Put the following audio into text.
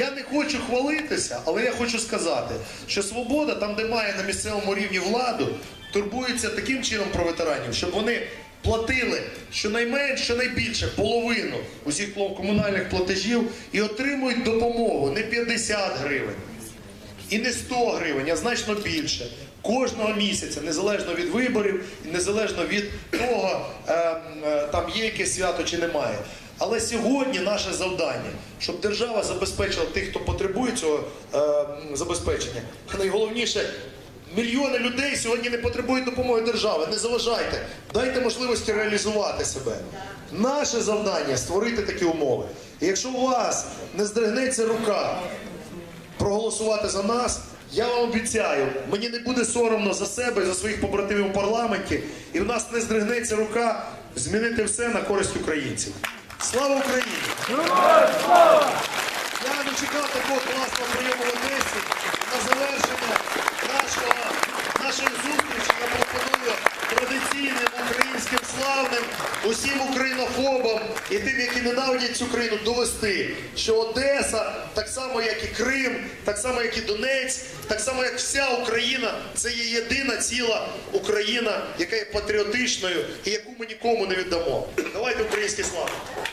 Я не хочу хвалитися, але я хочу сказати, що свобода, там, де має на місцевому рівні владу, турбується таким чином про ветеранів, щоб вони платили щонайменше, щонайбільше половину усіх комунальних платежів і отримують допомогу не 50 гривень. І не 100 гривень, а значно більше. Кожного місяця, незалежно від виборів, незалежно від того, е, е, там є якесь свято чи немає. Але сьогодні наше завдання, щоб держава забезпечила тих, хто потребує цього е, забезпечення. Найголовніше, мільйони людей сьогодні не потребують допомоги держави. Не заважайте, дайте можливості реалізувати себе. Наше завдання створити такі умови. І якщо у вас не здригнеться рука проголосувати за нас. Я вам обіцяю, мені не буде соромно за себе, за своїх побратимів у парламенті, і в нас не здригнеться рука змінити все на користь українців. Слава Україні! Я не чекав такого класного прийому в Одесі. На завершення нашого, нашої зустрічі я пропоную традиційним українським славним, усім українофобам і тим, які ненавидять цю країну, довести, що Одеса, так само як і Крим, так само як і Донець, так само як вся Україна, це є єдина ціла Україна, яка є патріотичною і яку ми нікому не віддамо. Давайте українські слава. Ще